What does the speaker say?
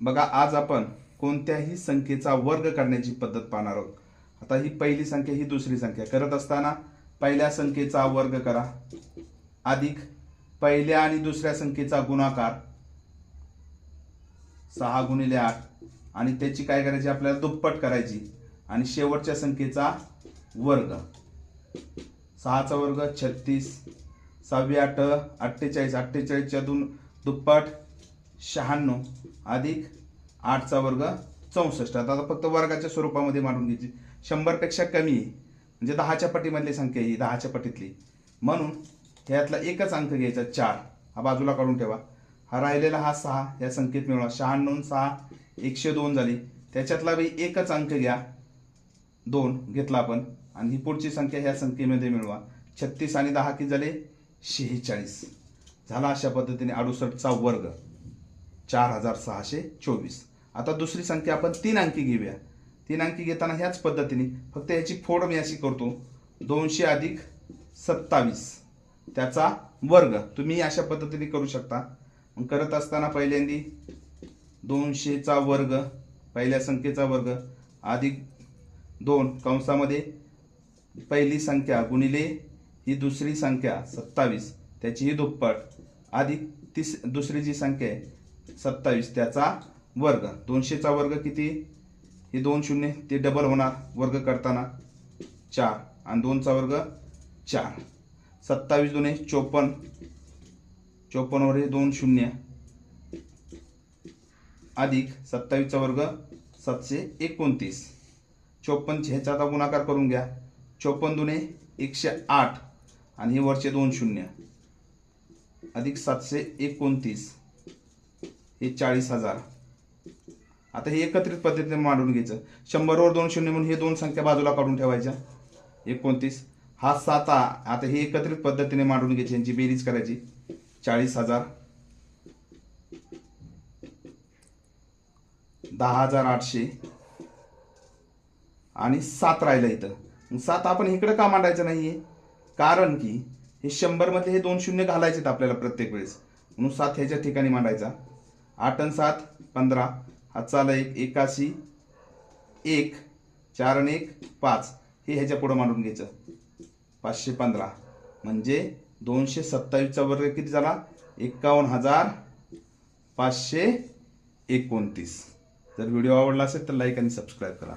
बघा आज आपण कोणत्याही संख्येचा वर्ग करण्याची पद्धत पाहणार आहोत. आता ही पहिली संख्या ही दुसरी संख्या. करत असताना पहिल्या संख्येचा वर्ग करा. अधिक पहिल्या आणि दुसऱ्या संख्येचा गुणाकार. सहा गुणिले आठ. आणि त्याची काय करायची? आपल्याला दुप्पट करायची. आणि शेवटच्या संख्येचा वर्ग. सहाचा वर्ग छत्तीस. सहावी आठ अठ्ठेचाळीस. अठ्ठेचाळीसच्या दोन दुप्पट. शहाण्णव अधिक आठचा वर्ग चौसष्ट. आता आता फक्त वर्गाच्या स्वरूपामध्ये मांडून घ्यायची. शंभरपेक्षा कमी आहे. म्हणजे दहाच्या पटीमधली संख्या ही दहाच्या पटीतली. म्हणून ह्यातला एकच अंक घ्यायचा चार. हा बाजूला काढून ठेवा. हा राहिलेला हा सहा या संख्येत मिळवा. शहाण्णव सहा एकशे दोन झाली. त्याच्यातला बी एकच अंक घ्या. दोन घेतला आपण. आणि ही पुढची संख्या ह्या संख्येमध्ये मिळवा. छत्तीस आणि दहा की झाले? शेहेचाळीस. झाला अशा पद्धतीने अडुसष्टचा वर्ग. चार हजार सहाशे चोवीस. आता दुसरी संख्या आपण तीन अंकी घेऊया. तीन अंकी घेताना ह्याच पद्धतीने फक्त याची फोड मी अशी करतो. दोनशे अधिक सत्तावीस. त्याचा वर्ग. तुम्ही अशा पद्धतीने करू शकता. मग करत असताना पहिल्यांदी दोनशेचा वर्ग पहिल्या संख्येचा वर्ग अधिक दोन कंसामध्ये पहिली संख्या गुणिले ही दुसरी संख्या सत्तावीस. त्याची ही दुप्पट. अधिक तिस दुसरी जी संख्या आहे सत्तावीस त्याचा वर्ग. दोनशेचा वर्ग किती? हे दोन शून्य ते डबल होणार. वर्ग करताना चार. आणि दोनचा वर्ग चार. सत्तावीस दोन चोपन्न. चोपन्नवर हे दोन शून्य. अधिक सत्तावीसचा वर्ग सातशे एकोणतीस. चोपन्न ह्याचा आता गुणाकार करून घ्या. चोपन्न दुने एकशे आठ. आणि हे वरचे दोन शून्य. अधिक सातशे एकोणतीस. हे चाळीस हजार. आता हे एकत्रित पद्धतीने मांडून घ्यायचं. शंभरवर दोन शून्य म्हणून हे दोन संख्या बाजूला काढून ठेवायच्या. एकोणतीस. हा साता आता हे एकत्रित पद्धतीने मांडून घ्यायची यांची बेरीज करायची चाळीस हजार. दहा हजार आठशे. आणि सात राहिलं इथं. सात आपण इकडं का मांडायचं नाहीये? कारण की हे शंभरमध्ये हे दोन शून्य घालायचे आहेत आपल्याला प्रत्येक वेळेस. म्हणून सात ह्याच्या ठिकाणी मांडायचा. आठ आणि सात पंधरा. हातचाला एक एकाशी. एक चार आणि एक पाच. हे ह्याच्या पुढं मांडून घ्यायचं. पाचशे पंधरा. म्हणजे दोनशे सत्तावीसचा वर्ग किती झाला? एकावन्न हजार पाचशे एकोणतीस. जर व्हिडिओ आवडला असेल तर लाईक आणि सबस्क्राईब करा.